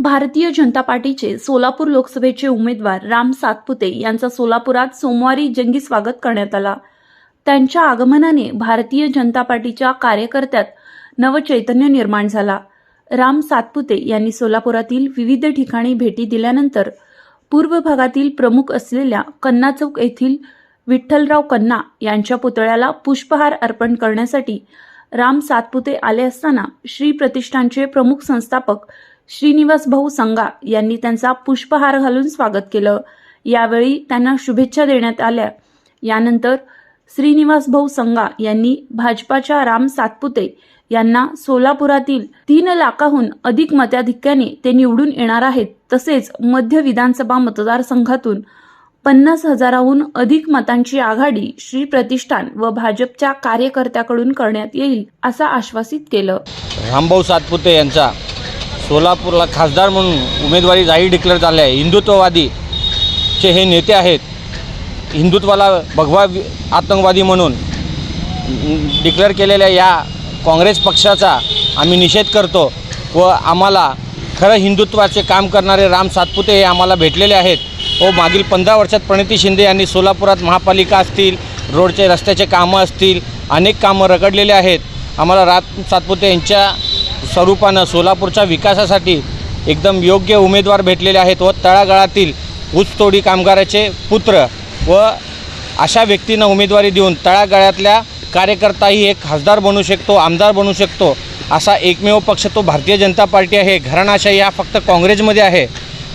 भारतीय जनता पार्टीचे सोलापूर लोकसभेचे उमेदवार राम सातपुते यांचा सोलापुरात सोमवारी जंगी स्वागत करण्यात आला. त्यांच्या आगमनाने भारतीय जनता पार्टीच्या कार्यकर्त्यात नवचैतन्य निर्माण झाला. राम सातपुते यांनी सोलापुरातील विविध ठिकाणी भेटी दिल्यानंतर पूर्व भागातील प्रमुख असलेल्या कन्ना चौक येथील विठ्ठलराव कन्ना यांच्या पुतळ्याला पुष्पहार अर्पण करण्यासाठी राम सातपुते आले असताना श्री प्रतिष्ठानचे प्रमुख संस्थापक श्रीनिवास भाऊ संगा यांनी त्यांचा पुष्पहार घालून स्वागत केलं. यावेळी त्यांना शुभेच्छा देण्यात आल्या. यानंतर श्रीनिवास भाऊ संगा यांनी भाजपाच्या राम सातपुते यांना सोलापुरातील तीन लाखाहून अधिक मताधिक्याने ते निवडून येणार आहेत. तसेच मध्य विधानसभा मतदारसंघातून पन्नास हजाराहून अधिक मतांची आघाडी श्री प्रतिष्ठान व भाजपच्या कार्यकर्त्याकडून करण्यात येईल असं आश्वासित केलं. रामभाऊ सातपुते यांचा सोलापूरला खासदार म्हणून उमेदवारी जाहीर डिक्लेअर झाले आहे. हिंदुत्ववादी चे हे नेते आहेत. हिंदुत्वाला भगवा आतंकवादी म्हणून डिक्लेअर केलेल्या या काँग्रेस पक्षाचा आम्ही निषेध करतो व आम्हाला खरं हिंदुत्वाचे काम करणारे राम सातपुते हे आम्हाला भेटलेले आहेत व मागील पंधरा वर्षात प्रणिती शिंदे यांनी सोलापुरात महापालिका असतील रोडचे रस्त्याचे कामं असतील अनेक कामं रगडलेले आहेत. आम्हाला राम सातपुते यांच्या स्वरूपानं सोलापूरच्या विकासासाठी एकदम योग्य उमेदवार भेटलेले आहेत व तळागाळातील ऊसतोडी कामगाराचे पुत्र व अशा व्यक्तींना उमेदवारी देऊन तळागाळातल्या कार्यकर्ताही एक खासदार बनू शकतो आमदार बनू शकतो असा एकमेव पक्ष तो भारतीय जनता पार्टी आहे. घराणाशाही हा फक्त काँग्रेसमध्ये आहे.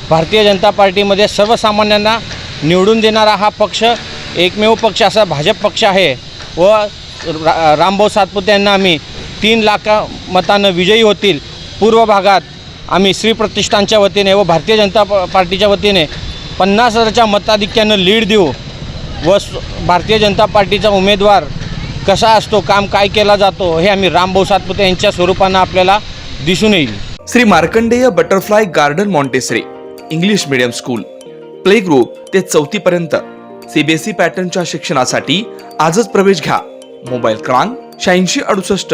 भारतीय जनता पार्टीमध्ये सर्वसामान्यांना निवडून देणारा हा पक्ष एकमेव पक्ष असा भाजप पक्ष आहे व रा रामभाऊ सातपुते यांना आम्ही तीन लाखा मतानं विजयी होतील पूर्व भागात. आम्ही श्री प्रतिष्ठानच्या वतीने व भारतीय जनता पार्टीच्या वतीने पन्नास हजारच्या मताधिक्यानं लीड देऊ व भारतीय जनता पार्टीचा उमेदवार कसा असतो काम काय केला जातो हे आम्ही रामभाऊ सातपुते यांच्या स्वरूपानं आपल्याला दिसून येईल. Shri Markandey butterfly garden Montessori English medium school play group ते चौथी पर्यंत. सीबीएसई पॅटर्नच्या शिक्षणासाठी आजच प्रवेश घ्या. मोबाईल क्रमांक शहाऐंशी अडुसष्ट